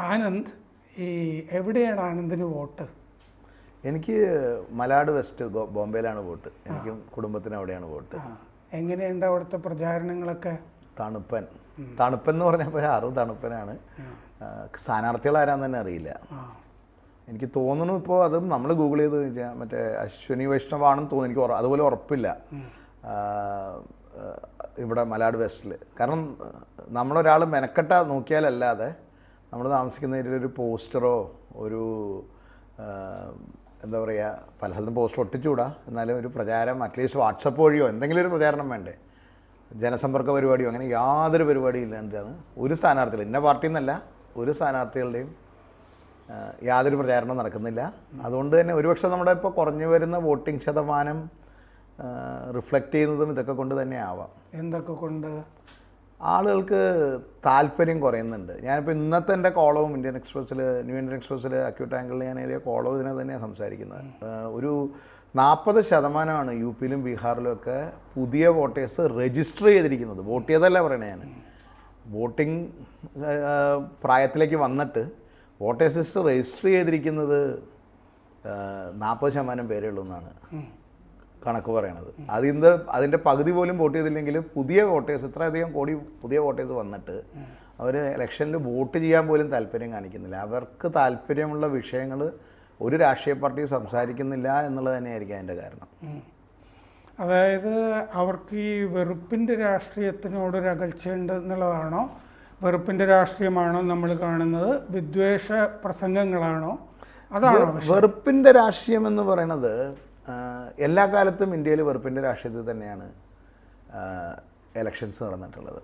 ആനന്ദ് ഈ എവിടെയാണ് ആനന്ദിന് വോട്ട്? എനിക്ക് മലാഡ് വെസ്റ്റ് ബോംബെയിലാണ് വോട്ട്. എനിക്കും കുടുംബത്തിന് അവിടെയാണ് വോട്ട്. എങ്ങനെയുണ്ട് അവിടുത്തെ പ്രചാരണങ്ങളൊക്കെ? തണുപ്പൻ. തണുപ്പൻ എന്ന് പറഞ്ഞപ്പോൾ ഒരു അറിവ് തണുപ്പനാണ്. സ്ഥാനാർത്ഥികൾ ആരാന്ന് തന്നെ അറിയില്ല. എനിക്ക് തോന്നുന്നു ഇപ്പോൾ അതും നമ്മൾ ഗൂഗിൾ ചെയ്ത് കഴിഞ്ഞാൽ മറ്റേ അശ്വനി വൈഷ്ണവാണെന്ന് തോന്നുന്നു. എനിക്ക് അതുപോലെ ഉറപ്പില്ല. ഇവിടെ മലാഡ് വെസ്റ്റിൽ കാരണം നമ്മളൊരാൾ മെനക്കെട്ട നോക്കിയാലല്ലാതെ നമ്മൾ താമസിക്കുന്ന ഏരിയയിൽ ഒരു പോസ്റ്ററോ ഒരു എന്താ പറയുക പല സ്ഥലത്തും പോസ്റ്റർ ഒട്ടിച്ചുകൂടാ. എന്നാലും ഒരു പ്രചാരം അറ്റ്ലീസ്റ്റ് വാട്സപ്പ് വഴിയോ എന്തെങ്കിലും ഒരു പ്രചാരണം വേണ്ടേ. ജനസമ്പർക്ക പരിപാടിയോ അങ്ങനെ യാതൊരു പരിപാടിയും ഇല്ലാണ്ടാണ് ഒരു സ്ഥാനാർത്ഥികൾ ഇന്ന പാർട്ടി എന്നല്ല ഒരു സ്ഥാനാർത്ഥികളുടെയും യാതൊരു പ്രചാരണവും നടക്കുന്നില്ല. അതുകൊണ്ട് തന്നെ ഒരുപക്ഷെ നമ്മുടെ ഇപ്പോൾ കുറഞ്ഞു വരുന്ന വോട്ടിംഗ് ശതമാനം റിഫ്ലക്റ്റ് ചെയ്യുന്നതും ഇതൊക്കെ കൊണ്ട് തന്നെ ആവാം. എന്തൊക്കെ കൊണ്ട്? ആളുകൾക്ക് താല്പര്യം കുറയുന്നുണ്ട്. ഞാനിപ്പോൾ ഇന്നത്തെ എന്റെ കോളവും ഇന്ത്യൻ എക്സ്പ്രസ്സിൽ ന്യൂ ഇന്ത്യൻ എക്സ്പ്രസ്സിൽ അക്യൂട്ട് ആംഗിളിൽ ഞാൻ എഴുതിയ കോളവും ഇതിനെ തന്നെയാണ് സംസാരിക്കുന്നത്. ഒരു നാൽപ്പത് ശതമാനമാണ് യു പിയിലും ബീഹാറിലും ഒക്കെ പുതിയ വോട്ടേഴ്സ് രജിസ്റ്റർ ചെയ്തിരിക്കുന്നത്. വോട്ട് ചെയ്തല്ല പറയണേ ഞാൻ വോട്ടിംഗ് പ്രായത്തിലേക്ക് വന്നിട്ട് വോട്ടേഴ്സ് ലിസ്റ്റ് രജിസ്റ്റർ ചെയ്തിരിക്കുന്നത് നാൽപ്പത് ശതമാനം പേരേ ഉള്ളൂ എന്നാണ്. കണക്ക് പറയണത്. അതിന്റെ അതിന്റെ പകുതി പോലും വോട്ട് ചെയ്തില്ലെങ്കിൽ പുതിയ വോട്ടേഴ്സ് ഇത്രയധികം കോടി പുതിയ വോട്ടേഴ്സ് വന്നിട്ട് അവർ ഇലക്ഷനിൽ വോട്ട് ചെയ്യാൻ പോലും താല്പര്യം കാണിക്കുന്നില്ല. അവർക്ക് താല്പര്യമുള്ള വിഷയങ്ങൾ ഒരു രാഷ്ട്രീയ പാർട്ടി സംസാരിക്കുന്നില്ല എന്നുള്ളത് തന്നെയായിരിക്കും അതിന്റെ കാരണം. അതായത് അവർക്ക് ഈ വെറുപ്പിന്റെ രാഷ്ട്രീയത്തിനോടൊരു അകൽച്ചയുണ്ട് എന്നുള്ളതാണോ? വെറുപ്പിന്റെ രാഷ്ട്രീയമാണോ നമ്മൾ കാണുന്നത്? വിദ്വേഷ പ്രസംഗങ്ങളാണോ? അതാണ്? വെറുപ്പിന്റെ രാഷ്ട്രീയം എന്ന് പറയുന്നത് എല്ലാ കാലത്തും ഇന്ത്യയിൽ വെറുപ്പിന്റെ രാഷ്ട്രീയത്തിൽ തന്നെയാണ് എലക്ഷൻസ് നടന്നിട്ടുള്ളത്.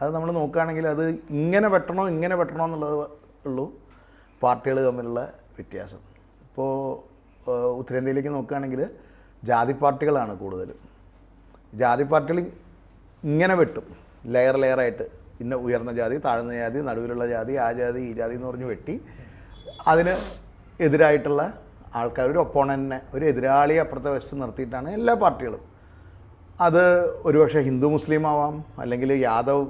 അത് നമ്മൾ നോക്കുകയാണെങ്കിൽ അത് ഇങ്ങനെ വെട്ടണോ ഇങ്ങനെ വെട്ടണോ എന്നുള്ളത് ഉള്ളൂ. പാർട്ടികൾ തമ്മിലുള്ള വ്യത്യാസം. ഇപ്പോൾ ഉത്തരേന്ത്യയിലേക്ക് നോക്കുകയാണെങ്കിൽ ജാതി പാർട്ടികളാണ് കൂടുതലും. ജാതി പാർട്ടികൾ ഇങ്ങനെ വെട്ടും. ലെയർ ലെയറായിട്ട് ഇന്ന ഉയർന്ന ജാതി താഴ്ന്ന ജാതി നടുവിലുള്ള ജാതി ആ ജാതി ഈ ജാതി എന്ന് പറഞ്ഞ് വെട്ടി അതിന് എതിരായിട്ടുള്ള ആൾക്കാർ ഒരു ഒപ്പോണന്റിനെ ഒരു എതിരാളിയെ അപ്പുറത്തെ വശത്ത് നിർത്തിയിട്ടാണ് എല്ലാ പാർട്ടികളും. അത് ഒരുപക്ഷെ ഹിന്ദു മുസ്ലിം ആവാം അല്ലെങ്കിൽ യാദവ്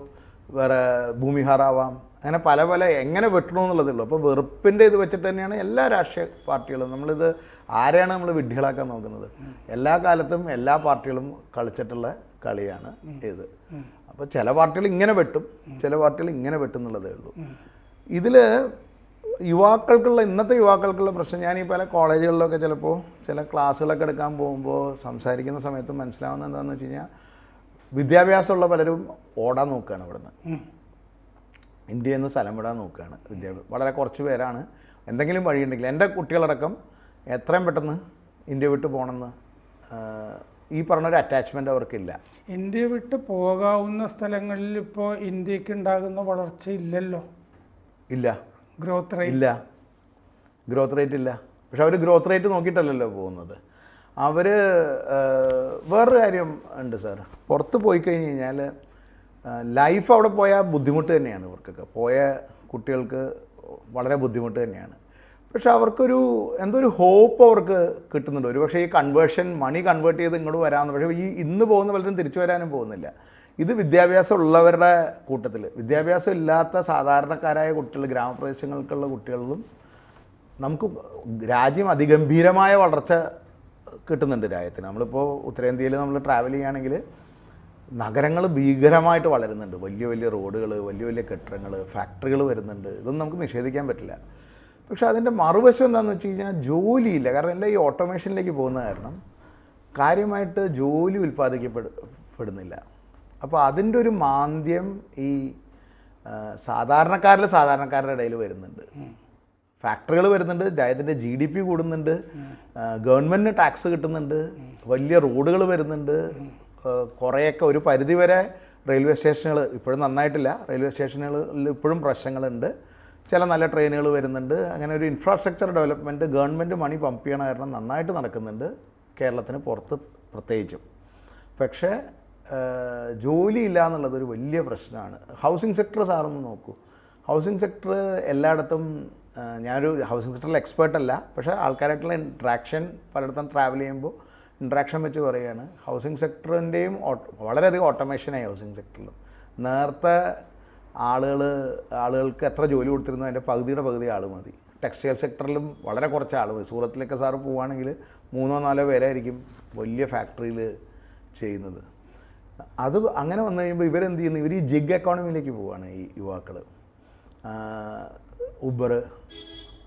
വേറെ ഭൂമിഹാർ ആവാം അങ്ങനെ പല പല എങ്ങനെ വെട്ടണം എന്നുള്ളതേ ഉള്ളൂ. അപ്പോൾ വെറുപ്പിന്റെ ഇത് വെച്ചിട്ട് തന്നെയാണ് എല്ലാ രാഷ്ട്രീയ പാർട്ടികളും. നമ്മളിത് ആരെയാണ് നമ്മൾ വിഡ്ഢികളാക്കാൻ നോക്കുന്നത്? എല്ലാ കാലത്തും എല്ലാ പാർട്ടികളും കളിച്ചിട്ടുള്ള കളിയാണ് ഇത്. അപ്പോൾ ചില പാർട്ടികൾ ഇങ്ങനെ വെട്ടും ചില പാർട്ടികൾ ഇങ്ങനെ വെട്ടും എന്നുള്ളതേ ഉള്ളൂ. ഇതിൽ യുവാക്കൾക്കുള്ള ഇന്നത്തെ യുവാക്കൾക്കുള്ള പ്രശ്നം ഞാൻ ഈ പല കോളേജുകളിലൊക്കെ ചിലപ്പോൾ ചില ക്ലാസ്സുകളൊക്കെ എടുക്കാൻ പോകുമ്പോൾ സംസാരിക്കുന്ന സമയത്ത് മനസ്സിലാവുന്ന എന്താണെന്ന് വെച്ച് കഴിഞ്ഞാൽ വിദ്യാഭ്യാസമുള്ള പലരും ഓടാൻ നോക്കുകയാണ് ഇവിടുന്ന്. ഇന്ത്യ ഇന്ത്യയിൽ നിന്ന് സ്ഥലം വിടാൻ നോക്കുകയാണ് വിദ്യാഭ്യാസം വളരെ കുറച്ച് പേരാണ്. എന്തെങ്കിലും വഴിയുണ്ടെങ്കിൽ എന്റെ കുട്ടികളടക്കം എത്രയും പെട്ടെന്ന് ഇന്ത്യ വിട്ട് പോകണമെന്ന് ഈ പറഞ്ഞൊരു അറ്റാച്ച്മെന്റ് അവർക്കില്ല. ഇന്ത്യ വിട്ട് പോകാവുന്ന സ്ഥലങ്ങളിൽ ഇപ്പോൾ ഇന്ത്യയ്ക്ക് ഉണ്ടാകുന്ന വളർച്ച ഇല്ലല്ലോ. ഇല്ല. ഗ്രോത്ത് റേറ്റ് ഇല്ല. ഗ്രോത്ത് റേറ്റ് ഇല്ല. പക്ഷെ അവർ ഗ്രോത്ത് റേറ്റ് നോക്കിയിട്ടല്ലല്ലോ പോകുന്നത്. അവർ വേറൊരു കാര്യം ഉണ്ട് സാർ. പുറത്ത് പോയി കഴിഞ്ഞ് കഴിഞ്ഞാൽ ലൈഫ് അവിടെ പോയാൽ ബുദ്ധിമുട്ട് തന്നെയാണ് ഇവർക്കൊക്കെ. പോയ കുട്ടികൾക്ക് വളരെ ബുദ്ധിമുട്ട് തന്നെയാണ്. പക്ഷെ അവർക്കൊരു എന്തോ ഒരു ഹോപ്പ് അവർക്ക് കിട്ടുന്നുണ്ട്. ഒരു പക്ഷേ ഈ കൺവേർഷൻ മണി കൺവേർട്ട് ചെയ്ത് ഇങ്ങോട്ട് വരാമെന്ന്. പക്ഷേ ഈ ഇന്ന് പോകുന്ന പലരും തിരിച്ചു വരാനും പോകുന്നില്ല. ഇത് വിദ്യാഭ്യാസം ഉള്ളവരുടെ കൂട്ടത്തിൽ വിദ്യാഭ്യാസം ഇല്ലാത്ത സാധാരണക്കാരായ കുട്ടികൾ ഗ്രാമപ്രദേശങ്ങൾക്കുള്ള കുട്ടികളിലും നമുക്ക് രാജ്യം അതിഗംഭീരമായ വളർച്ച കിട്ടുന്നുണ്ട് രാജ്യത്തിന്. നമ്മളിപ്പോൾ ഉത്തരേന്ത്യയിൽ നമ്മൾ ട്രാവൽ ചെയ്യുകയാണെങ്കിൽ നഗരങ്ങൾ ഭീകരമായിട്ട് വളരുന്നുണ്ട്. വലിയ വലിയ റോഡുകൾ വലിയ വലിയ കെട്ടിടങ്ങൾ ഫാക്ടറികൾ വരുന്നുണ്ട്. ഇതൊന്നും നമുക്ക് നിഷേധിക്കാൻ പറ്റില്ല. പക്ഷേ അതിന്റെ മറുവശം എന്താണെന്ന് വെച്ച് കഴിഞ്ഞാൽ ജോലിയില്ല. കാരണം എല്ലാം ഈ ഓട്ടോമേഷനിലേക്ക് പോകുന്ന കാരണം കാര്യമായിട്ട് ജോലി ഉൽപ്പാദിക്കപ്പെടുന്നില്ല അപ്പോൾ അതിന്റെ ഒരു മാന്ദ്യം ഈ സാധാരണക്കാരിലെ സാധാരണക്കാരിൽ സാധാരണക്കാരുടെ ഇടയിൽ വരുന്നുണ്ട്. ഫാക്ടറികൾ വരുന്നുണ്ട് രാജ്യത്തിന്റെ ജി ഡി പി കൂടുന്നുണ്ട് ഗവൺമെന്റിന് ടാക്സ് കിട്ടുന്നുണ്ട് വലിയ റോഡുകൾ വരുന്നുണ്ട് കുറേയൊക്കെ ഒരു പരിധിവരെ റെയിൽവേ സ്റ്റേഷനുകൾ ഇപ്പോഴും നന്നായിട്ടില്ല. റെയിൽവേ സ്റ്റേഷനുകളിൽ ഇപ്പോഴും പ്രശ്നങ്ങളുണ്ട്. ചില നല്ല ട്രെയിനുകൾ വരുന്നുണ്ട്. അങ്ങനെ ഒരു infrastructure development government money pump ചെയ്യണ കാരണം നന്നായിട്ട് നടക്കുന്നുണ്ട്. കേരളത്തിന് പുറത്ത് പ്രത്യേകിച്ചും. പക്ഷേ ജോലി എന്നുള്ളത് ഒരു വലിയ പ്രശ്നമാണ്. ഹൗസിംഗ് സെക്ടർ സാറൊന്ന് നോക്കൂ. ഹൗസിംഗ് സെക്ടർ എല്ലായിടത്തും ഞാനൊരു ഹൗസിംഗ് സെക്ടറിൽ എക്സ്പേർട്ട് അല്ല. പക്ഷേ ആൾക്കാരായിട്ടുള്ള ഇൻട്രാക്ഷൻ പലയിടത്തും ട്രാവൽ ചെയ്യുമ്പോൾ ഇൻട്രാക്ഷൻ വെച്ച് പറയുകയാണ് ഹൗസിംഗ് സെക്ടറിന്റെയും വളരെയധികം ഓട്ടോമേഷനായി ഹൗസിംഗ് സെക്ടറിലും നേരത്തെ ആളുകൾ ആളുകൾക്ക് എത്ര ജോലി കൊടുത്തിരുന്നു അതിന്റെ പകുതിയുടെ പകുതി ആൾ മതി. ടെക്സ്റ്റൈൽ സെക്ടറിലും വളരെ കുറച്ച് ആൾ മതി. സൂറത്തിലൊക്കെ സാറ് പോവുകയാണെങ്കിൽ മൂന്നോ നാലോ പേരായിരിക്കും വലിയ ഫാക്ടറിയിൽ ചെയ്യുന്നത്. അത് അങ്ങനെ വന്നു കഴിയുമ്പോൾ ഇവരെന്ത് ചെയ്യുന്നു? ഇവർ ഈ ജിഗ് എക്കോണമിയിലേക്ക് പോവുകയാണ് ഈ യുവാക്കൾ ഉബർ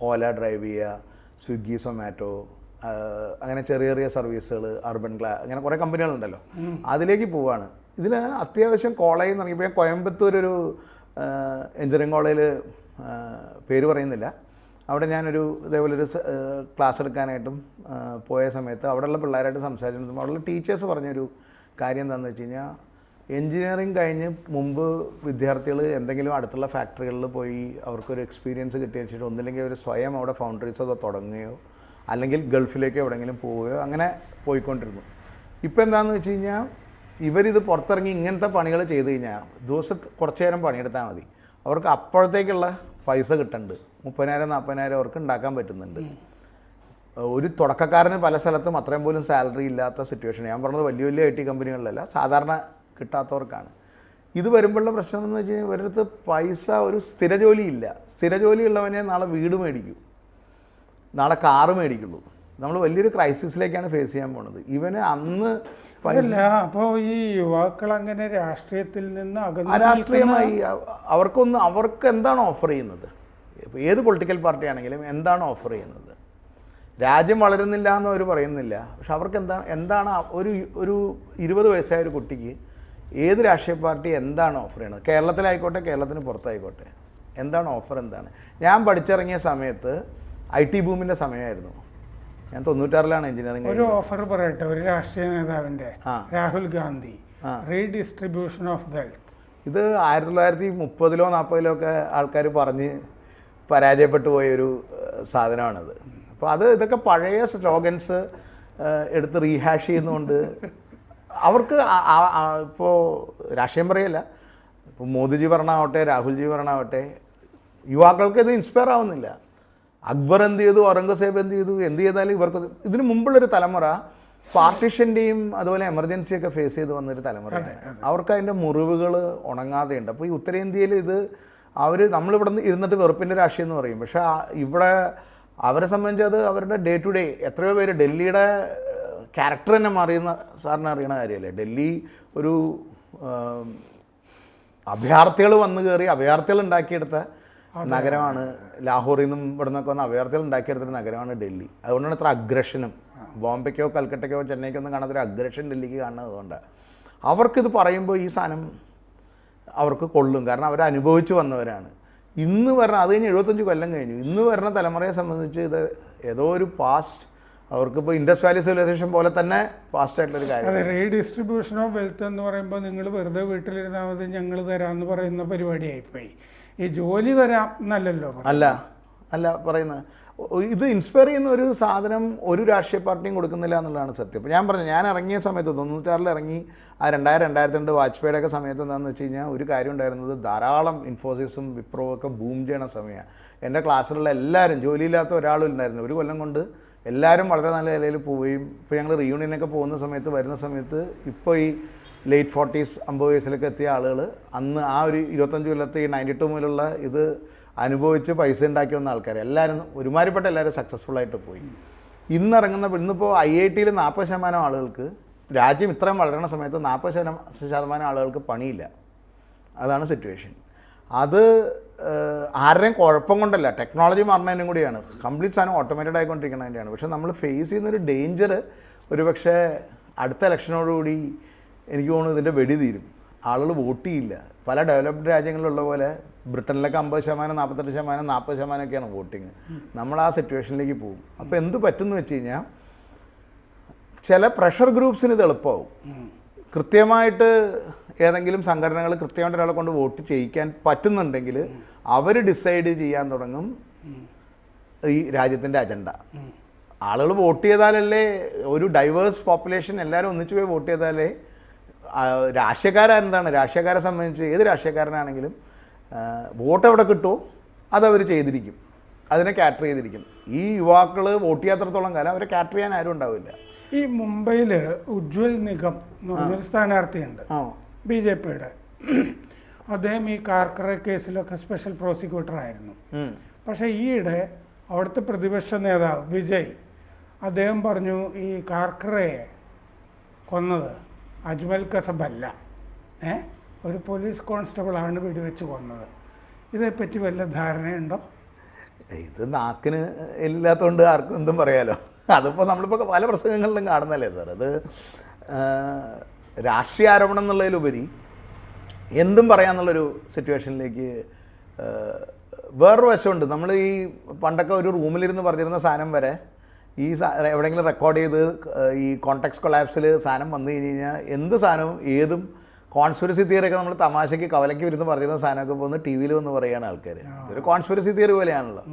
ഓല ഡ്രൈവ് ചെയ്യുക സ്വിഗ്ഗി സൊമാറ്റോ അങ്ങനെ ചെറിയ ചെറിയ സർവീസുകൾ അർബൻ ക്ലാ അങ്ങനെ കുറേ കമ്പനികളുണ്ടല്ലോ. അതിലേക്ക് പോവാണ്. ഇതിൽ അത്യാവശ്യം കോളേജിൽ എന്ന് ഇറങ്ങിയപ്പോൾ ഞാൻ കോയമ്പത്തൂർ ഒരു എഞ്ചിനീയറിംഗ് കോളേജിൽ പേര് പറയുന്നില്ല. അവിടെ ഞാനൊരു ഇതേപോലെ ഒരു ക്ലാസ് എടുക്കാനായിട്ടും പോയ സമയത്ത് അവിടെയുള്ള പിള്ളേരായിട്ട് സംസാരിച്ചിരുന്നു. അവിടെയുള്ള ടീച്ചേഴ്സ് പറഞ്ഞൊരു കാര്യം എന്താണെന്ന് വെച്ച് കഴിഞ്ഞാൽ എൻജിനീയറിങ് കഴിഞ്ഞ് മുമ്പ് വിദ്യാർത്ഥികൾ എന്തെങ്കിലും അടുത്തുള്ള ഫാക്ടറികളിൽ പോയി അവർക്കൊരു എക്സ്പീരിയൻസ് കിട്ടിയ വെച്ചിട്ട് ഒന്നില്ലെങ്കിൽ അവർ സ്വയം അവിടെ ഫൗണ്ടറീസ് അതോ തുടങ്ങുകയോ അല്ലെങ്കിൽ ഗൾഫിലേക്ക് എവിടെയെങ്കിലും പോവുകയോ അങ്ങനെ പോയിക്കൊണ്ടിരുന്നു. ഇപ്പോൾ എന്താണെന്ന് വെച്ച് കഴിഞ്ഞാൽ ഇവരിത് പുറത്തിറങ്ങി ഇങ്ങനത്തെ പണികൾ ചെയ്ത് കഴിഞ്ഞാൽ ദിവസം കുറച്ച് നേരം പണിയെടുത്താൽ മതി. അവർക്ക് അപ്പോഴത്തേക്കുള്ള പൈസ കിട്ടുന്നുണ്ട് മുപ്പതിനായിരം നാൽപ്പതിനായിരം അവർക്ക് ഉണ്ടാക്കാൻ പറ്റുന്നുണ്ട്. ഒരു തുടക്കക്കാരന് പല സ്ഥലത്തും അത്രയും പോലും സാലറി ഇല്ലാത്ത സിറ്റുവേഷൻ ഞാൻ പറഞ്ഞത് വലിയ വലിയ ഐ ടി കമ്പനികളിലല്ല സാധാരണ കിട്ടാത്തവർക്കാണ്. ഇത് വരുമ്പോഴുള്ള പ്രശ്നം എന്ന് വെച്ച് കഴിഞ്ഞാൽ ഇവരടുത്ത് പൈസ ഒരു സ്ഥിര ജോലി ഇല്ല. സ്ഥിര ജോലി ഉള്ളവനെ നാളെ വീട് മേടിക്കൂ. നാളെ കാറ് മേടിക്കുള്ളൂ. നമ്മൾ വലിയൊരു ക്രൈസിസിലേക്കാണ് ഫേസ് ചെയ്യാൻ പോണത്. ഇവന് അന്ന് അതല്ല അപ്പോൾ ഈ യുവാക്കൾ അങ്ങനെ രാഷ്ട്രീയത്തിൽ നിന്ന് അരാഷ്ട്രീയമായി അവർക്കൊന്ന് അവർക്ക് എന്താണ് ഓഫർ ചെയ്യുന്നത്? ഇപ്പോൾ ഏത് പൊളിറ്റിക്കൽ പാർട്ടി ആണെങ്കിലും എന്താണ് ഓഫർ ചെയ്യുന്നത്? രാജ്യം വളരുന്നില്ല എന്ന് അവർ പറയുന്നില്ല. പക്ഷെ അവർക്ക് എന്താണ് എന്താണ് ഒരു ഒരു ഇരുപത് വയസ്സായ ഒരു കുട്ടിക്ക് ഏത് രാഷ്ട്രീയ പാർട്ടി എന്താണ് ഓഫർ ചെയ്യുന്നത്? കേരളത്തിലായിക്കോട്ടെ കേരളത്തിന് പുറത്തായിക്കോട്ടെ. എന്താണ് ഓഫർ എന്താണ്? ഞാൻ പഠിച്ചിറങ്ങിയ സമയത്ത് ഐ ടി ബൂമിന്റെ സമയമായിരുന്നു. ഞാൻ തൊണ്ണൂറ്റാറിലാണ് എഞ്ചിനീയറിംഗ് ഒരു ഓഫർ പറയട്ടെ ഒരു രാഷ്ട്രീയ നേതാവിന്റെ. Rahul Gandhi redistribution of wealth ഇത് ആയിരത്തി തൊള്ളായിരത്തി മുപ്പതിലോ നാൽപ്പതിലോ ഒക്കെ ആൾക്കാർ പറഞ്ഞ് പരാജയപ്പെട്ടു പോയൊരു സാധനമാണത് സാധനമാണിത്. അപ്പോൾ അത് ഇതൊക്കെ പഴയ സ്ലോഗൻസ് എടുത്ത് റീഹാഷ് ചെയ്യുന്നതുകൊണ്ട് അവർക്ക് ഇപ്പോൾ രാഷ്ട്രീയം പറയല്ല. ഇപ്പോൾ മോദിജി പറഞ്ഞാവട്ടെ രാഹുൽജി പറഞ്ഞാവട്ടെ യുവാക്കൾക്ക് ഇത് ഇൻസ്പയർ ആവുന്നില്ല. അക്ബർ എന്ത് ചെയ്തു? ഔറംഗസേബ് എന്ത് ചെയ്തു? എന്ത് ചെയ്താലും ഇവർക്ക് ഇതിനു മുമ്പുള്ളൊരു തലമുറ പാർട്ടിഷന്റെയും അതുപോലെ എമർജൻസിയൊക്കെ ഫേസ് ചെയ്ത് വന്നൊരു തലമുറയാണ്. അവർക്ക് അതിന്റെ മുറിവുകൾ ഉണങ്ങാതെയുണ്ട്. അപ്പോൾ ഈ ഉത്തരേന്ത്യയിൽ ഇത് അവർ നമ്മളിവിടെ നിന്ന് ഇരുന്നിട്ട് വെറുപ്പിന്റെ രാഷ്ട്രീയം എന്ന് പറയും. പക്ഷേ ഇവിടെ അവരെ സംബന്ധിച്ച് അത് അവരുടെ ഡേ ടു ഡേ എത്രയോ പേര് ഡൽഹിയുടെ ക്യാരക്ടർ തന്നെ മാറിയെന്ന് സാറിന് അറിയണ കാര്യമല്ലേ? ഡൽഹി ഒരു അഭയാർത്ഥികൾ വന്നു കയറി അഭയാർത്ഥികൾ ഉണ്ടാക്കിയെടുത്ത നഗരമാണ്. ലാഹോറിൽ നിന്നും ഇവിടെ നിന്നൊക്കെ വന്ന് അഭയാർത്ഥികൾ ഉണ്ടാക്കിയെടുത്തൊരു നഗരമാണ് ഡൽഹി. അതുകൊണ്ടാണ് ഇത്ര അഗ്രഷനും. ബോംബെക്കോ കൽക്കട്ടയ്ക്കോ ചെന്നൈക്കോ ഒന്നും കാണാത്തൊരു അഗ്രഷൻ ഡൽഹിക്ക് കാണുന്നത് അതുകൊണ്ടാണ് അവർക്കിത് പറയുമ്പോൾ ഈ സാധനം അവർക്ക് കൊള്ളും. കാരണം അവർ അനുഭവിച്ചു വന്നവരാണ്. ഇന്ന് വരണ അത് കഴിഞ്ഞ് എഴുപത്തഞ്ച് കൊല്ലം കഴിഞ്ഞു. ഇന്ന് വരണ തലമുറയെ സംബന്ധിച്ച് ഇത് ഏതോ ഒരു പാസ്റ്റ് അവർക്കിപ്പോൾ ഇൻഡസ് വാലി സിവിലൈസേഷൻ പോലെ തന്നെ ഫാസ്റ്റ് ആയിട്ടുള്ള ഒരു കാര്യം. അതെ റീഡിസ്ട്രിബ്യൂഷൻ ഓഫ് വെൽത്ത് എന്ന് പറയുമ്പോൾ നിങ്ങൾ വെറുതെ വീട്ടിലിരുന്നാൽ മതി ഞങ്ങൾ തരാമെന്ന് പറയുന്ന പരിപാടിയായിപ്പോയി. ഈ ജോലി തരാം എന്നല്ലല്ലോ അല്ല അല്ല പറയുന്നത്. ഇത് ഇൻസ്പയർ ചെയ്യുന്ന ഒരു സാധനം ഒരു രാഷ്ട്രീയ പാർട്ടിയും കൊടുക്കുന്നില്ല എന്നുള്ളതാണ് സത്യം. ഞാൻ പറഞ്ഞു ഞാൻ ഇറങ്ങിയ സമയത്ത് തൊണ്ണൂറ്റാറിൽ ഇറങ്ങി ആ രണ്ടായിരം രണ്ടായിരത്തി രണ്ട് വാജ്പേയിയുടെ ഒക്കെ സമയത്ത് എന്താണെന്ന് വെച്ച് കഴിഞ്ഞാൽ ഒരു കാര്യം ഉണ്ടായിരുന്നത് ധാരാളം ഇൻഫോസിസും വിപ്രോ ഒക്കെ ബൂം ചെയ്യണ സമയമാണ്. എന്റെ ക്ലാസ്സിലുള്ള എല്ലാവരും ജോലിയില്ലാത്ത ഒരാളും ഇല്ലായിരുന്നു. ഒരു കൊല്ലം കൊണ്ട് എല്ലാവരും വളരെ നല്ല നിലയിൽ പോവുകയും ഇപ്പോൾ ഞങ്ങൾ റീയൂണിയനൊക്കെ പോകുന്ന സമയത്ത് വരുന്ന സമയത്ത് ഇപ്പോൾ ഈ ലേറ്റ് ഫോർട്ടീസ് അമ്പത് വയസ്സിലൊക്കെ എത്തിയ ആളുകൾ അന്ന് ആ ഒരു ഇരുപത്തഞ്ച് കൊല്ലത്തെ ഈ നയന്റി ടു മുതലുള്ള ഇത് അനുഭവിച്ച് പൈസ ഉണ്ടാക്കി വന്ന ആൾക്കാർ എല്ലാവരും ഒരുമാരിപ്പെട്ട എല്ലാവരും സക്സസ്ഫുൾ ആയിട്ട് പോയി. ഇന്നിറങ്ങുന്ന ഇന്നിപ്പോൾ ഐ ഐ ടിയിൽ നാൽപ്പത് ശതമാനം ആളുകൾക്ക് രാജ്യം ഇത്രയും വളരണ സമയത്ത് നാൽപ്പത് ശതമാനം ആളുകൾക്ക് പണിയില്ല. അതാണ് സിറ്റുവേഷൻ അത് ആരുടെയും കുഴപ്പം കൊണ്ടല്ല. ടെക്നോളജി മാറുന്നതിനും കൂടിയാണ്. കംപ്ലീറ്റ് സാധനം ഓട്ടോമേറ്റഡ് ആയിക്കൊണ്ടിരിക്കുന്നതിന്റെയാണ് പക്ഷേ നമ്മൾ ഫേസ് ചെയ്യുന്നൊരു ഡേഞ്ചർ ഒരു പക്ഷേ അടുത്ത ഇലക്ഷനോടുകൂടി എനിക്ക് തോന്നുന്നു ഇതിന്റെ വെടി തീരും. ആളുകൾ വോട്ട് ചെയ്യില്ല. പല ഡെവലപ്ഡ് രാജ്യങ്ങളിലുള്ള പോലെ ബ്രിട്ടനിലൊക്കെ അമ്പത് ശതമാനം നാൽപ്പത്തെട്ട് ശതമാനം നാൽപ്പത് ശതമാനമൊക്കെയാണ് വോട്ടിങ്. നമ്മൾ ആ സിറ്റുവേഷനിലേക്ക് പോകും. അപ്പോൾ എന്ത് പറ്റുമെന്ന് വെച്ച് കഴിഞ്ഞാൽ ചില പ്രഷർ ഗ്രൂപ്പ്സിന് ഇത് എളുപ്പമാവും. കൃത്യമായിട്ട് ഏതെങ്കിലും സംഘടനകൾ കൃത്യമായിട്ട് ഒരാളെ കൊണ്ട് വോട്ട് ചെയ്യിക്കാൻ പറ്റുന്നുണ്ടെങ്കിൽ അവർ ഡിസൈഡ് ചെയ്യാൻ തുടങ്ങും ഈ രാജ്യത്തിന്റെ അജണ്ട ആളുകൾ വോട്ട് ചെയ്താലല്ലേ ഒരു ഡൈവേഴ്സ് പോപ്പുലേഷൻ എല്ലാവരും ഒന്നിച്ചു പോയി വോട്ട് ചെയ്താലേ ആ, രാഷ്ട്രീയക്കാരെന്താണ്? രാഷ്ട്രീയക്കാരെ സംബന്ധിച്ച് ഏത് രാഷ്ട്രീയക്കാരനാണെങ്കിലും വോട്ട് എവിടെ കിട്ടുമോ അതവർ ചെയ്തിരിക്കും. അതിനെ കാറ്റർ ചെയ്തിരിക്കും. ഈ യുവാക്കൾ വോട്ട് ചെയ്യാത്രത്തോളം കാലം അവരെ കാറ്റർ ചെയ്യാൻ ആരും ഉണ്ടാവില്ല. ഈ മുംബൈയിൽ ഉജ്വൽ നിഗം എന്ന് പറഞ്ഞൊരു സ്ഥാനാർത്ഥിയുണ്ട്. ആ. ബി ജെ പിയുടെ. അദ്ദേഹം ഈ കാർക്കറ കേസിലൊക്കെ സ്പെഷ്യൽ പ്രോസിക്യൂട്ടർ ആയിരുന്നു. പക്ഷേ ഈയിടെ അവിടുത്തെ പ്രതിപക്ഷ നേതാവ് വിജയ് അദ്ദേഹം പറഞ്ഞു ഈ കാർക്കറയെ കൊന്നത്. അജ്മൽ കസബല്ല ഏ? ഒരു പോലീസ് കോൺസ്റ്റബിളാണ് വെടിവെച്ച് കൊന്നത്. ഇതേപ്പറ്റി വല്ല ധാരണയുണ്ടോ? ഇത് നാക്കിന് ഇല്ലാത്തതുകൊണ്ട് ആർക്കും എന്തും പറയാലോ. അതിപ്പോൾ നമ്മളിപ്പോൾ പല പ്രസംഗങ്ങളിലും കാണുന്നല്ലേ സാർ. അത് രാഷ്ട്രീയ ആരോപണം എന്നുള്ളതിലുപരി എന്തും പറയാന്നുള്ളൊരു സിറ്റുവേഷനിലേക്ക് വേറൊരു വശമുണ്ട്. നമ്മൾ ഈ പണ്ടൊക്കെ ഒരു റൂമിലിരുന്ന് പറഞ്ഞിരുന്ന സാധനം വരെ ഈ എവിടെയെങ്കിലും റെക്കോർഡ് ചെയ്ത് ഈ കോൺടാക്സ് കൊളാപ്സിൽ സാധനം വന്നു കഴിഞ്ഞ് കഴിഞ്ഞാൽ എന്ത് സാധനവും ഏതും കോൺസ്പിറസി തിയറി ഒക്കെ നമ്മൾ തമാശയ്ക്ക് കവലയ്ക്ക് വരുന്ന പറഞ്ഞിരുന്ന സാധനമൊക്കെ പോകുന്ന ടി വിയിൽ വന്ന് പറയുകയാണ് ആൾക്കാർ ഇതൊരു കോൺസ്പിറസി തിയറി പോലെയാണല്ലോ.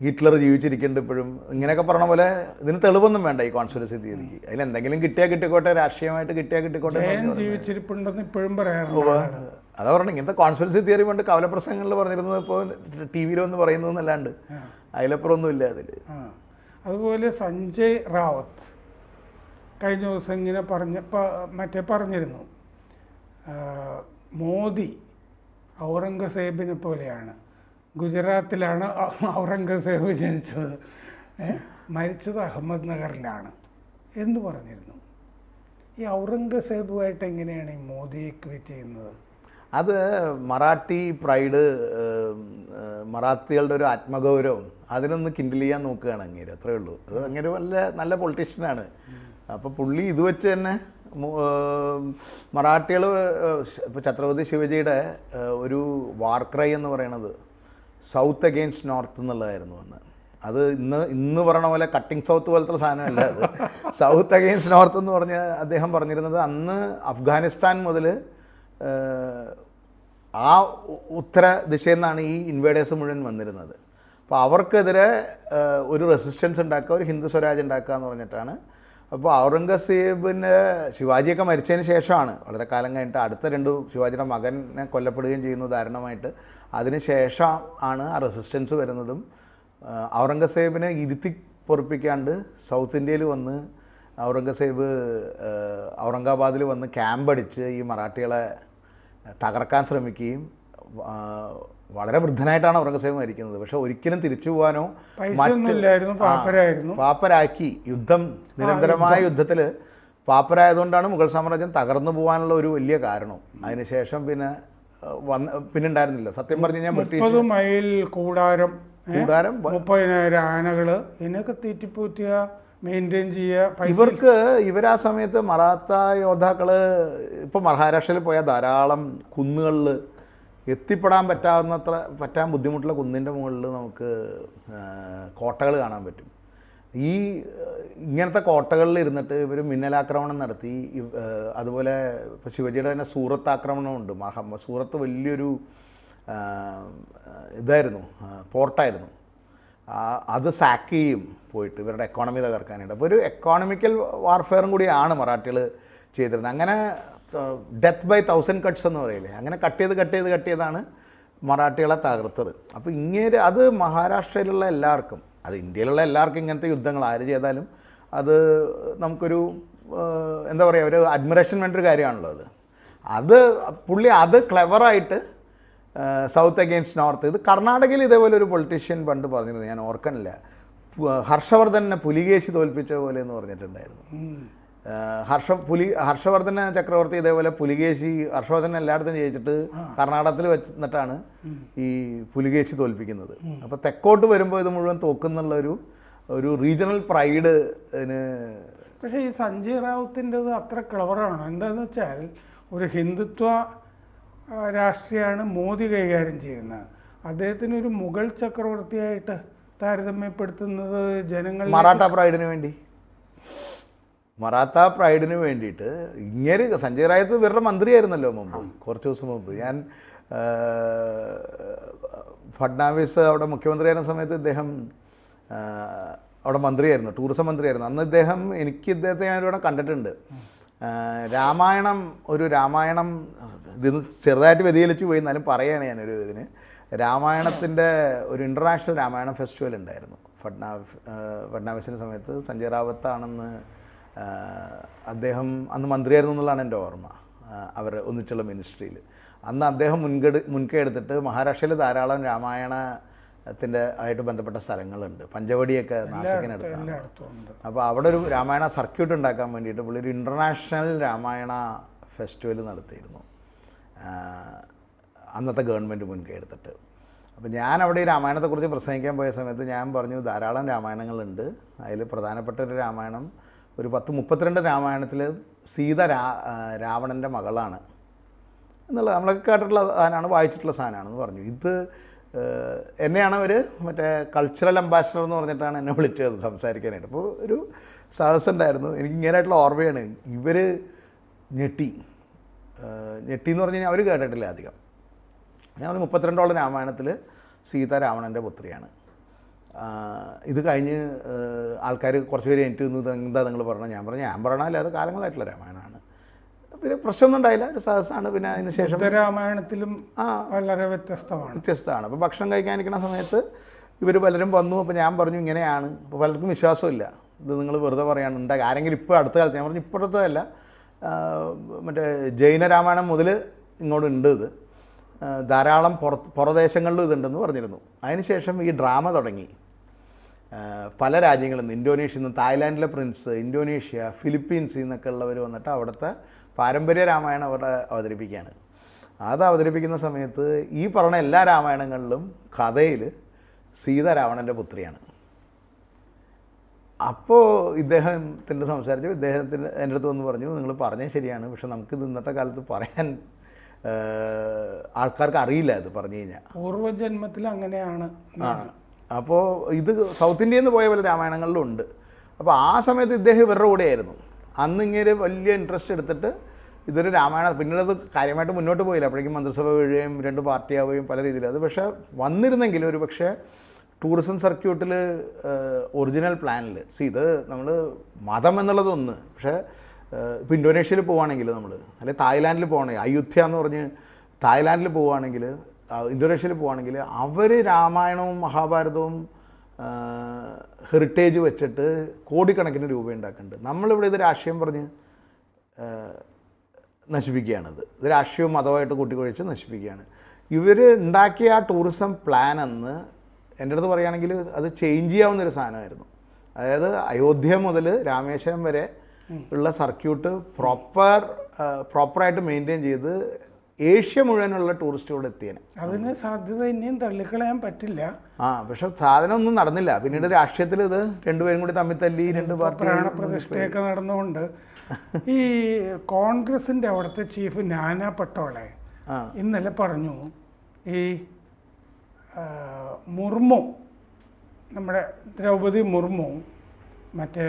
ഹിറ്റ്ലർ ജീവിച്ചിരിക്കുന്നുണ്ട് ഇപ്പോഴും. ഇങ്ങനെയൊക്കെ പറഞ്ഞ പോലെ ഇതിന് തെളിവൊന്നും വേണ്ട ഈ കോൺസ്പിറസി തിയറിക്ക് അതിൽ എന്തെങ്കിലും കിട്ടിയാൽ കിട്ടിക്കോട്ടെ രാഷ്ട്രീയമായിട്ട് കിട്ടിയാൽ കിട്ടിക്കോട്ടെ പറഞ്ഞ് പറഞ്ഞ്. ജീവിച്ചിരിപ്പുണ്ടെന്ന് ഇപ്പോഴും പറയാറുണ്ട്. അതാ പറഞ്ഞത് ഇങ്ങനത്തെ കോൺസ്പിറസി തിയറി കൊണ്ട് കവലപ്രസംഗങ്ങളിൽ പറഞ്ഞിരുന്നത് ഇപ്പോൾ ടി വിയിൽ വന്ന് പറയുന്നതെന്നല്ലാണ്ട്. അതിലപ്പുറം ഒന്നുമില്ല അതിൽ അതുപോലെ സഞ്ജയ് റാവത്ത് കഴിഞ്ഞ ദിവസം ഇങ്ങനെ പറഞ്ഞ മറ്റേ പറഞ്ഞിരുന്നു. മോദി ഔറംഗസേബിനെ പോലെയാണ്. ഗുജറാത്തിലാണ് ഔറംഗസേബ് ജനിച്ചത്. മരിച്ചത് അഹമ്മദ് നഗറിലാണ് എന്ന് പറഞ്ഞിരുന്നു. ഈ ഔറംഗസേബുമായിട്ട് എങ്ങനെയാണ് ഈ മോദിയെ ഇക്വേറ്റ് ചെയ്യുന്നത്? അത് മറാഠി പ്രൈഡ് മറാത്തികളുടെ ഒരു ആത്മഗൗരവം അതിനൊന്ന് കിൻഡിൽ ചെയ്യാൻ നോക്കുകയാണ് അങ്ങേര് അത്രേ ഉള്ളൂ. അത് അങ്ങേര് വല്ല നല്ല പൊളിറ്റീഷ്യനാണ് അപ്പോൾ പുള്ളി ഇത് വെച്ച് തന്നെ മറാഠികൾ ഇപ്പോൾ ഛത്രപതി ശിവജിയുടെ ഒരു വാർക്രൈ എന്ന് പറയണത് സൗത്ത് അഗെയിൻസ്റ്റ് നോർത്ത് എന്നുള്ളതായിരുന്നു അന്ന്. അത് ഇന്ന് ഇന്ന് പറയണ പോലെ കട്ടിങ് സൗത്ത് പോലത്തെ സാധനമല്ല അത്. സൗത്ത് അഗെയിൻസ്റ്റ് നോർത്ത് എന്ന് പറഞ്ഞ് അദ്ദേഹം പറഞ്ഞിരുന്നത് അന്ന് അഫ്ഗാനിസ്ഥാൻ മുതൽ ആ ഉത്തര ദിശയിൽ നിന്നാണ് ഈ ഇൻവേഡേഴ്സ് മുഴുവൻ വന്നിരുന്നത്. അപ്പോൾ അവർക്കെതിരെ ഒരു റെസിസ്റ്റൻസ് ഉണ്ടാക്കുക ഒരു ഹിന്ദു സ്വരാജ് ഉണ്ടാക്കുക എന്ന് പറഞ്ഞിട്ടാണ്. അപ്പോൾ ഔറംഗസീബിന് ശിവാജിയൊക്കെ മരിച്ചതിന് ശേഷമാണ്. വളരെ കാലം കഴിഞ്ഞിട്ട് അടുത്ത രണ്ട് ശിവാജിയുടെ മകനെ കൊല്ലപ്പെടുകയും ചെയ്യുന്നു ദാരുണമായിട്ട്. അതിന് ശേഷം ആണ് ആ റെസിസ്റ്റൻസ് വരുന്നതും. ഔറംഗസേബിനെ ഇരുത്തി പൊറപ്പിക്കാണ്ട് സൗത്ത് ഇന്ത്യയിൽ വന്ന് ഔറംഗസേബ് ഔറംഗാബാദിൽ വന്ന് ക്യാമ്പടിച്ച് ഈ മറാഠികളെ തകർക്കാൻ ശ്രമിക്കുകയും വളരെ വൃദ്ധനായിട്ടാണ് ഔറംഗസേബ് മരിക്കുന്നത്. പക്ഷെ ഒരിക്കലും തിരിച്ചു പോകാനോ പാപ്പരാക്കി. യുദ്ധം നിരന്തരമായ യുദ്ധത്തിൽ പാപ്പരായതുകൊണ്ടാണ് മുഗൾ സാമ്രാജ്യം തകർന്നു പോകാനുള്ള ഒരു വലിയ കാരണം. അതിനുശേഷം പിന്നെ വന്ന് പിന്നെ ഉണ്ടായിരുന്നില്ല. സത്യം പറഞ്ഞു കഴിഞ്ഞാൽ ബ്രിട്ടീഷ് മൈൽ കൂടാരം കൂടാരം മുപ്പതിനായിരം ആനകൾ ഇതിനൊക്കെ തീറ്റിപ്പൂറ്റുക മെയിന്റെയിൻ ചെയ്യുക ഇവർക്ക് ഇവരാ സമയത്ത് മറാത്ത യോദ്ധാക്കൾ ഇപ്പോൾ മഹാരാഷ്ട്രയിൽ പോയാൽ ധാരാളം കുന്നുകളിൽ എത്തിപ്പെടാൻ പറ്റാവുന്നത്ര പറ്റാൻ ബുദ്ധിമുട്ടുള്ള കുന്നിന്റെ മുകളിൽ നമുക്ക് കോട്ടകൾ കാണാൻ പറ്റും. ഈ ഇങ്ങനത്തെ കോട്ടകളിൽ ഇരുന്നിട്ട് ഇവർ മിന്നലാക്രമണം നടത്തി അതുപോലെ ഇപ്പോൾ ശിവജിയുടെ തന്നെ സൂറത്ത് ആക്രമണമുണ്ട് മഹ സൂറത്ത് വലിയൊരു ഇതായിരുന്നു പോർട്ടായിരുന്നു. അത് സാക്ക് ചെയ്യും പോയിട്ട്. ഇവരുടെ എക്കോണമി തകർക്കാനായിട്ട്. അപ്പോൾ ഒരു എക്കോണമിക്കൽ വാർഫെയറും കൂടിയാണ് മറാഠികൾ ചെയ്തിരുന്നത്. അങ്ങനെ ഡെത്ത് ബൈ തൗസൻഡ് കട്ട്സ് എന്ന് പറയില്ലേ? അങ്ങനെ കട്ട് ചെയ്ത് കട്ട് ചെയ്ത് കട്ട് ചെയ്താണ് മറാഠികളെ തകർത്തത്. അപ്പോൾ ഇങ്ങനെ അത് മഹാരാഷ്ട്രയിലുള്ള എല്ലാവർക്കും അത് ഇന്ത്യയിലുള്ള എല്ലാവർക്കും ഇങ്ങനത്തെ യുദ്ധങ്ങൾ ആര് ചെയ്താലും അത് നമുക്കൊരു എന്താ പറയുക ഒരു അഡ്മിറേഷൻ വേണ്ട ഒരു കാര്യമാണല്ലോ അത്. അത് പുള്ളി അത് ക്ലെവറായിട്ട് സൗത്ത് അഗെയിൻസ്റ്റ് നോർത്ത് ഇത് കർണാടകയിൽ ഇതേപോലെ ഒരു പൊളിറ്റീഷ്യൻ പണ്ട് പറഞ്ഞിരുന്നു. ഞാൻ ഓർക്കണില്ല. ഹർഷവർദ്ധനെ പുലികേശി തോൽപ്പിച്ച പോലെ എന്ന് പറഞ്ഞിട്ടുണ്ടായിരുന്നു. ഹർഷ പുലി ഹർഷവർദ്ധന ചക്രവർത്തി ഇതേപോലെ പുലികേശി ഹർഷവർദ്ധൻ എല്ലായിടത്തും ജയിച്ചിട്ട് കർണാടകത്തിൽ വെച്ചിട്ടാണ് ഈ പുലികേശി തോൽപ്പിക്കുന്നത്. അപ്പോൾ തെക്കോട്ട് വരുമ്പോൾ ഇത് മുഴുവൻ തോക്കുന്നുള്ള ഒരു ഒരു റീജിയണൽ പ്രൈഡ് പക്ഷേ ഈ സഞ്ജയ് റാവുത്തിന്റെത് അത്ര ക്ലവറാണ് എന്താണെന്ന് വെച്ചാൽ ഒരു ഹിന്ദുത്വ രാഷ്ട്രീയമാണ് മോദി കൈകാര്യം ചെയ്യുന്നത്. അദ്ദേഹത്തിന് ഒരു മുഗൾ ചക്രവർത്തിയായിട്ട് താരതമ്യപ്പെടുത്തുന്നത് ജനങ്ങൾ മറാഠ പ്രൈഡിന് വേണ്ടി. മറാത്ത പ്രൈഡിന് വേണ്ടിയിട്ട് ഇങ്ങനെ സഞ്ജയ് റായത്ത് ഇവരുടെ മന്ത്രിയായിരുന്നല്ലോ മുമ്പ് കുറച്ച് ദിവസം മുമ്പ്. ഞാൻ ഫഡ്നാവിസ് അവിടെ മുഖ്യമന്ത്രിയായിരുന്ന സമയത്ത് ഇദ്ദേഹം അവിടെ മന്ത്രിയായിരുന്നു ടൂറിസം മന്ത്രിയായിരുന്നു. അന്ന് ഇദ്ദേഹം എനിക്ക് ഇദ്ദേഹത്തെ ഞാൻ കണ്ടിട്ടുണ്ട്. രാമായണം ഒരു രാമായണം ഇതിന് ചെറുതായിട്ട് വ്യതിചലിച്ചു പോയി എന്നാലും പറയുകയാണ് ഞാനൊരു ഇതിന്. രാമായണത്തിന്റെ ഒരു ഇന്റർനാഷണൽ രാമായണം ഫെസ്റ്റിവൽ ഉണ്ടായിരുന്നു. ഫഡ്നാ ഫഡ്നാവിസിന്റെ സമയത്ത് സഞ്ജയ് റാവത്താണെന്ന് അദ്ദേഹം അന്ന് മന്ത്രിയായിരുന്നു എന്നുള്ളതാണ് എന്റെ ഓർമ്മ. അവർ ഒന്നിച്ചുള്ള മിനിസ്ട്രിയിൽ അന്ന് അദ്ദേഹം മുൻകെടു മുൻകൈ എടുത്തിട്ട് മഹാരാഷ്ട്രയിൽ ധാരാളം രാമായണത്തിന്റെ ആയിട്ട് ബന്ധപ്പെട്ട സ്ഥലങ്ങളുണ്ട്. പഞ്ചവടിയൊക്കെ നാസിക്കിനടുത്താണ് അപ്പോൾ അവിടെ ഒരു രാമായണ സർക്യൂട്ട് ഉണ്ടാക്കാൻ വേണ്ടിയിട്ട് പുള്ളി ഒരു ഇന്റർനാഷണൽ രാമായണ ഫെസ്റ്റിവൽ നടത്തിയിരുന്നു. അന്നത്തെ ഗവൺമെന്റ് മുൻകൈ എടുത്തിട്ട്. അപ്പോൾ ഞാൻ അവിടെ ഈ രാമായണത്തെക്കുറിച്ച് പ്രസംഗിക്കാൻ പോയ സമയത്ത് ഞാൻ പറഞ്ഞു ധാരാളം രാമായണങ്ങളുണ്ട്. അതിൽ പ്രധാനപ്പെട്ട ഒരു രാമായണം ഒരു പത്ത് മുപ്പത്തിരണ്ട് രാമായണത്തിൽ സീത രാ രാവണന്റെ മകളാണ്. എന്നുള്ളത് നമ്മളൊക്കെ കേട്ടിട്ടുള്ള സാധനമാണ് വായിച്ചിട്ടുള്ള സാധനമാണെന്ന് പറഞ്ഞു. ഇത് എന്നെയാണ് അവർ മറ്റേ കൾച്ചറൽ അംബാസിഡർ എന്ന് പറഞ്ഞിട്ടാണ് എന്നെ വിളിച്ചത് സംസാരിക്കാനായിട്ട്. അപ്പോൾ ഒരു സാഹസം ഉണ്ടായിരുന്നു. എനിക്ക് ഇങ്ങനെയായിട്ടുള്ള ഓർമ്മയാണ്. ഇവർ ഞെട്ടി. ഞെട്ടി എന്ന് പറഞ്ഞു കഴിഞ്ഞാൽ അവർ കേട്ടിട്ടില്ല അധികം. ഞാൻ മുപ്പത്തിരണ്ടോളം രാമായണത്തിൽ സീത രാവണന്റെ പുത്രിയാണ്. ഇത് കഴിഞ്ഞ് ആൾക്കാർ കുറച്ച് പേര് എനിക്ക് എന്താ നിങ്ങൾ പറഞ്ഞത്? ഞാൻ പറഞ്ഞു ഞാൻ പറഞ്ഞാൽ അത് കാലങ്ങളായിട്ടുള്ള രാമായണമാണ്. പിന്നെ പ്രശ്നമൊന്നും ഉണ്ടായില്ല. ഒരു സഹസാണ് പിന്നെ അതിന് ശേഷം രാമായണത്തിലും ആ. വളരെ വ്യത്യസ്തമാണ്. വ്യത്യസ്തമാണ്. അപ്പോൾ ഭക്ഷണം കഴിക്കാനിരിക്കുന്ന സമയത്ത് ഇവർ പലരും വന്നു. അപ്പോൾ ഞാൻ പറഞ്ഞു ഇങ്ങനെയാണ്. അപ്പോൾ പലർക്കും വിശ്വാസമില്ല. ഇത് നിങ്ങൾ വെറുതെ പറയാണ്. ഉണ്ടാക്കി ആരെങ്കിലും ഇപ്പോൾ അടുത്ത കാലത്ത് ഞാൻ പറഞ്ഞു ഇപ്പോഴത്തെ അല്ല മറ്റേ ജൈന രാമായണം മുതൽ ഇങ്ങോട്ട് ഉണ്ട് ഇത് ധാരാളം പുറ പുറദേശങ്ങളിലും ഇതുണ്ടെന്ന് പറഞ്ഞിരുന്നു. അതിനുശേഷം ഈ ഡ്രാമ തുടങ്ങി. പല രാജ്യങ്ങളിൽ നിന്ന് ഇന്തോനേഷ്യയിൽ നിന്ന് തായ്ലാൻഡിലെ പ്രിൻസ് ഇന്തോനേഷ്യ ഫിലിപ്പീൻസിൽ നിന്നൊക്കെ ഉള്ളവർ വന്നിട്ട് അവിടുത്തെ പാരമ്പര്യ രാമായണം അവിടെ അവതരിപ്പിക്കുകയാണ്. അത് അവതരിപ്പിക്കുന്ന സമയത്ത് ഈ പറഞ്ഞ എല്ലാ രാമായണങ്ങളിലും കഥയിൽ സീത രാവണന്റെ പുത്രിയാണ്. അപ്പോൾ ഇദ്ദേഹത്തിന്റെ സംസാരിച്ചു ഇദ്ദേഹത്തിന്റെ എന്റെ അടുത്ത് വന്ന് പറഞ്ഞു നിങ്ങൾ പറഞ്ഞത് ശരിയാണ് പക്ഷെ നമുക്ക് ഇന്നത്തെ കാലത്ത് പറയാൻ ആൾക്കാർക്ക് അറിയില്ല ഇത് പറഞ്ഞു കഴിഞ്ഞാൽ. പൂർവജന്മത്തിൽ അങ്ങനെയാണ്. ആ അപ്പോൾ ഇത് സൗത്ത് ഇന്ത്യയിൽ നിന്ന് പോയ പല രാമായണങ്ങളിലും ഉണ്ട് അപ്പോൾ ആ സമയത്ത് ഇദ്ദേഹം ഇവരുടെ കൂടെയായിരുന്നു. അന്ന് ഇങ്ങനെ വലിയ ഇൻട്രസ്റ്റ് എടുത്തിട്ട് ഇതൊരു രാമായണ പിന്നീട് അത് കാര്യമായിട്ട് മുന്നോട്ട് പോയില്ല. അപ്പോഴേക്കും മന്ത്രിസഭ വീഴുകയും രണ്ട് പാർട്ടിയാവുകയും പല രീതിയിൽ. അത് പക്ഷേ വന്നിരുന്നെങ്കിൽ ഒരു പക്ഷേ ടൂറിസം സർക്യൂട്ടിൽ ഒറിജിനൽ പ്ലാനിൽ സി ഇത് നമ്മൾ മതം എന്നുള്ളതൊന്ന്. പക്ഷേ ഇപ്പോൾ ഇൻഡോനേഷ്യയിൽ പോവുകയാണെങ്കിൽ നമ്മൾ അല്ലെങ്കിൽ തായ്ലാൻഡിൽ പോകണമെങ്കിൽ അയോധ്യ എന്ന് പറഞ്ഞ് തായ്ലാൻഡിൽ പോവുകയാണെങ്കിൽ ഇന്തോനേഷ്യയിൽ പോവുകയാണെങ്കിൽ അവർ രാമായണവും മഹാഭാരതവും ഹെറിറ്റേജ് വെച്ചിട്ട് കോടിക്കണക്കിന് രൂപ ഉണ്ടാക്കുന്നുണ്ട്. നമ്മളിവിടെ ഇത് രാഷ്ട്രീയം പറഞ്ഞ് നശിപ്പിക്കുകയാണിത്. ഇത് രാഷ്ട്രീയവും മതമായിട്ട് കൂട്ടിക്കൊഴിച്ച് നശിപ്പിക്കുകയാണ്. ഇവർ ഉണ്ടാക്കിയ ആ ടൂറിസം പ്ലാൻ അന്ന് എന്റെ അടുത്ത് പറയുകയാണെങ്കിൽ അത് ചേഞ്ച് ചെയ്യാവുന്നൊരു സാധനമായിരുന്നു. അതായത് അയോധ്യ മുതൽ രാമേശ്വരം വരെ ഉള്ള സർക്യൂട്ട് പ്രോപ്പർ പ്രോപ്പറായിട്ട് മെയിന്റെയിൻ ചെയ്ത് ഏഷ്യ മുഴുവനുള്ള ടൂറിസ്റ്റുകൾ എത്തിയേനെ. അതിന് സാധ്യത ഇനിയും തള്ളിക്കളയാൻ പറ്റില്ല. ആ പക്ഷെ സാധനം ഒന്നും നടന്നില്ല. പിന്നീട് രാഷ്ട്രീയത്തിൽ ഇത് രണ്ടുപേരും കൂടി തമ്മിൽ തല്ലി രണ്ട് പ്രാണപ്രതിഷ്ഠയൊക്കെ നടന്നുകൊണ്ട് ഈ കോൺഗ്രസിന്റെ അവിടുത്തെ ചീഫ് നാനാ പട്ടോളെ ഇന്നലെ പറഞ്ഞു ഈ മുർമു നമ്മുടെ ദ്രൗപദി മുർമു മറ്റേ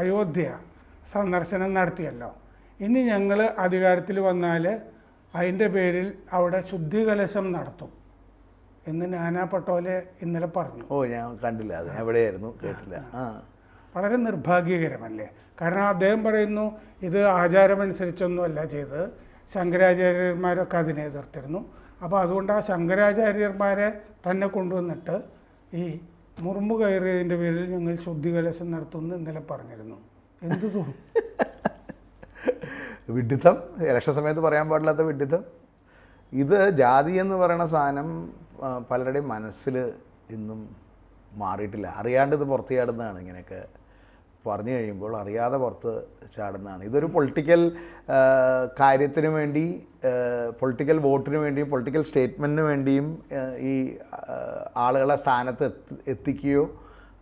അയോധ്യ സന്ദർശനം നടത്തിയല്ലോ. ഇനി ഞങ്ങൾ അധികാരത്തിൽ വന്നാൽ അതിന്റെ പേരിൽ അവിടെ ശുദ്ധികലശം നടത്തും എന്ന് നാനാ പട്ടോലെ ഇന്നലെ പറഞ്ഞു. ഓ ഞാൻ കണ്ടില്ല. അത് എവിടെയായിരുന്നു? കേട്ടില്ല. വളരെ നിർഭാഗ്യകരമല്ലേ? കാരണം അദ്ദേഹം പറയുന്നു ഇത് ആചാരമനുസരിച്ചൊന്നുമല്ല ചെയ്തത് ശങ്കരാചാര്യന്മാരൊക്കെ അതിനെ എതിർത്തിരുന്നു. അപ്പോൾ അതുകൊണ്ട് ആ ശങ്കരാചാര്യന്മാരെ തന്നെ കൊണ്ടുവന്നിട്ട് ഈ മുറുമ്പ് കയറിയതിന്റെ പേരിൽ ഞങ്ങൾ ശുദ്ധികലശം നടത്തുമെന്ന് ഇന്നലെ പറഞ്ഞിരുന്നു. എന്തു തോന്നും വിഡിത്തം ഇലക്ഷൻ സമയത്ത് പറയാൻ പാടില്ലാത്ത വിഡിത്തം ഇത് ജാതി എന്ന് പറയുന്ന സാധനം പലരുടെയും മനസ്സിൽ ഇന്നും മാറിയിട്ടില്ല. അറിയാണ്ട് ഇത് പുറത്ത് ചാടുന്നതാണ് ഇങ്ങനെയൊക്കെ പറഞ്ഞു കഴിയുമ്പോൾ അറിയാതെ പുറത്ത് ചാടുന്നതാണ്. ഇതൊരു പൊളിറ്റിക്കൽ കാര്യത്തിന് വേണ്ടി പൊളിറ്റിക്കൽ വോട്ടിന് വേണ്ടിയും പൊളിറ്റിക്കൽ സ്റ്റേറ്റ്മെന്റിന് വേണ്ടിയും ഈ ആളുകളെ സ്ഥാനത്ത് എത്തി എത്തിക്കുകയോ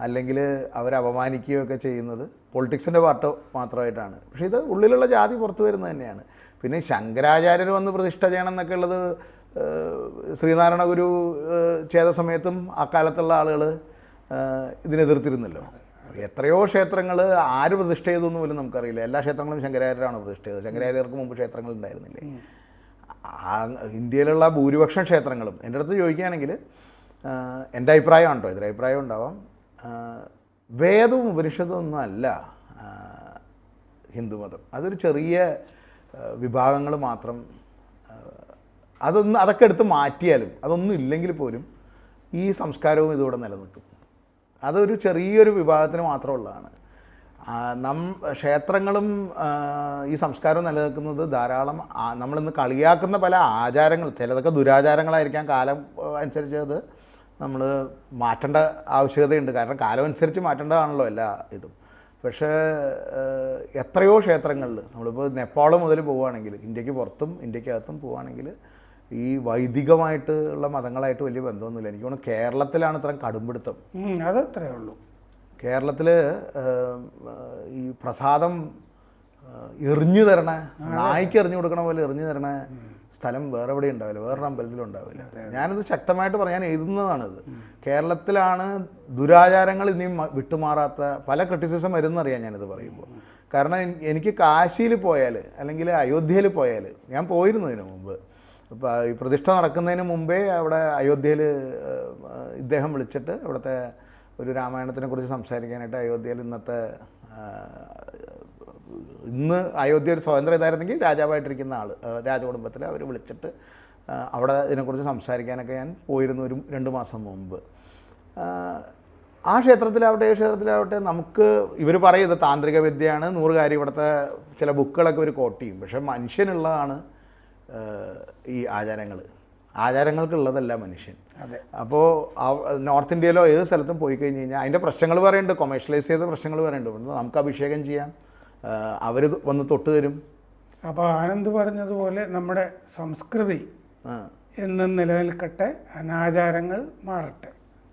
അല്ലെങ്കിൽ അവരെ അപമാനിക്കുകയോ ഒക്കെ ചെയ്യുന്നത് പൊളിറ്റിക്സിന്റെ പാർട്ട് മാത്രമായിട്ടാണ്. പക്ഷേ ഇത് ഉള്ളിലുള്ള ജാതി പുറത്തു വരുന്നത് തന്നെയാണ്. പിന്നെ ശങ്കരാചാര്യർ വന്ന് പ്രതിഷ്ഠ ചെയ്യണം എന്നൊക്കെ ഉള്ളത് ശ്രീനാരായണ ഗുരു ചെയ്ത സമയത്തും അക്കാലത്തുള്ള ആളുകൾ ഇതിനെതിർത്തിരുന്നല്ലോ എത്രയോ ക്ഷേത്രങ്ങൾ ആര് പ്രതിഷ്ഠ ചെയ്തൊന്നും പോലും നമുക്കറിയില്ല. എല്ലാ ക്ഷേത്രങ്ങളും ശങ്കരാചാര്യരാണ് പ്രതിഷ്ഠ ചെയ്തത്. ശങ്കരാചാര്യർക്ക് മുമ്പ് ക്ഷേത്രങ്ങൾ ഉണ്ടായിരുന്നില്ലേ? ആ ഇന്ത്യയിലുള്ള ഭൂരിപക്ഷം ക്ഷേത്രങ്ങളും. എന്റെ അടുത്ത് ചോദിക്കുകയാണെങ്കിൽ എന്റെ അഭിപ്രായമാണ് കേട്ടോ എതിരഭിപ്രായം ഉണ്ടാവാം. ആഹ്, വേദവും ഉപനിഷത്തും ഒന്നും അല്ല ഹിന്ദുമതം അതൊരു ചെറിയ വിഭാഗങ്ങൾ മാത്രം അതൊന്ന് അതൊക്കെ എടുത്ത് മാറ്റിയാലും അതൊന്നും ഇല്ലെങ്കിൽ പോലും ഈ സംസ്കാരവും ഇതിവിടെ നിലനിൽക്കും. അതൊരു ചെറിയൊരു വിഭാഗത്തിന് മാത്രമുള്ളതാണ്. നം ക്ഷേത്രങ്ങളും ഈ സംസ്കാരവും നിലനിൽക്കുന്നത് ധാരാളം നമ്മളിന്ന് കളിയാക്കുന്ന പല ആചാരങ്ങൾ ചിലതൊക്കെ ദുരാചാരങ്ങളായിരിക്കാം കാലം അനുസരിച്ചത് നമ്മൾ മാറ്റേണ്ട ആവശ്യകതയുണ്ട്. കാരണം കാലം അനുസരിച്ച് മാറ്റേണ്ടതാണല്ലോ എല്ലാ ഇതും. പക്ഷേ എത്രയോ ക്ഷേത്രങ്ങളിൽ നമ്മളിപ്പോൾ നേപ്പാൾ മുതൽ പോവുകയാണെങ്കിൽ ഇന്ത്യയ്ക്ക് പുറത്തും ഇന്ത്യക്കകത്തും പോവുകയാണെങ്കിൽ ഈ വൈദികമായിട്ടുള്ള മതങ്ങളായിട്ട് വലിയ ബന്ധമൊന്നുമില്ല. എനിക്ക് തോന്നുന്നു കേരളത്തിലാണ് ഇത്രയും കടുംപിടുത്തം. അതത്രേ ഉള്ളൂ. കേരളത്തിൽ ഈ പ്രസാദം എറിഞ്ഞു തരണ നായ്ക്ക് എറിഞ്ഞു കൊടുക്കണ പോലെ എറിഞ്ഞു തരണ സ്ഥലം വേറെ എവിടെ ഉണ്ടാവില്ല വേറൊരു അമ്പലത്തിലും ഉണ്ടാവില്ല. ഞാനത് ശക്തമായിട്ട് പറയാൻ എഴുതുന്നതാണിത്. കേരളത്തിലാണ് ദുരാചാരങ്ങൾ ഇനിയും വിട്ടുമാറാത്ത പല ക്രിറ്റിസിസം വരുന്നറിയാം ഞാനിത് പറയുമ്പോൾ. കാരണം എനിക്ക് കാശിയിൽ പോയാൽ അല്ലെങ്കിൽ അയോധ്യയിൽ പോയാൽ ഞാൻ പോയിരുന്നു ഇതിനു മുമ്പ്. ഇപ്പോൾ ഈ പ്രതിഷ്ഠ നടക്കുന്നതിന് മുമ്പേ അവിടെ അയോധ്യയിൽ ഇദ്ദേഹം വിളിച്ചിട്ട് അവിടുത്തെ ഒരു രാമായണത്തിനെ കുറിച്ച് സംസാരിക്കാനായിട്ട് അയോധ്യയിൽ ഇന്നത്തെ ഇന്ന് അയോധ്യ ഒരു സ്വതന്ത്ര ഇതായിരുന്നെങ്കിൽ രാജാവായിട്ടിരിക്കുന്ന ആൾ രാജകുടുംബത്തിൽ അവർ വിളിച്ചിട്ട് അവിടെ ഇതിനെക്കുറിച്ച് സംസാരിക്കാനൊക്കെ ഞാൻ പോയിരുന്നു ഒരു രണ്ട് മാസം മുമ്പ്. ആ, ക്ഷേത്രത്തിലാവട്ടെ ഈ ക്ഷേത്രത്തിലാവട്ടെ നമുക്ക് ഇവർ പറയുന്നത് താന്ത്രിക വിദ്യയാണ് നൂറ് കാര്യം ഇവിടുത്തെ ചില ബുക്കുകളൊക്കെ ഒരു കോട്ട് ചെയ്യും. പക്ഷേ മനുഷ്യനുള്ളതാണ് ഈ ആചാരങ്ങൾ ആചാരങ്ങൾക്കുള്ളതല്ല മനുഷ്യൻ. അപ്പോൾ നോർത്ത് ഇന്ത്യയിലോ ഏത് സ്ഥലത്തും പോയി കഴിഞ്ഞ് കഴിഞ്ഞാൽ അതിന്റെ പ്രശ്നങ്ങൾ പറയുന്നുണ്ട് കൊമേഴ്ഷ്യലൈസ് ചെയ്ത പ്രശ്നങ്ങൾ പറയുന്നുണ്ട്. നമുക്ക് അഭിഷേകം ചെയ്യാം. അവർ വന്ന് തൊട്ട് തരും. അപ്പോൾ ആനന്ദ് പറഞ്ഞതുപോലെ നമ്മുടെ സംസ്കൃതി എന്ന് എന്നും നിലനിൽക്കട്ടെ അനാചാരങ്ങൾ മാറട്ടെ.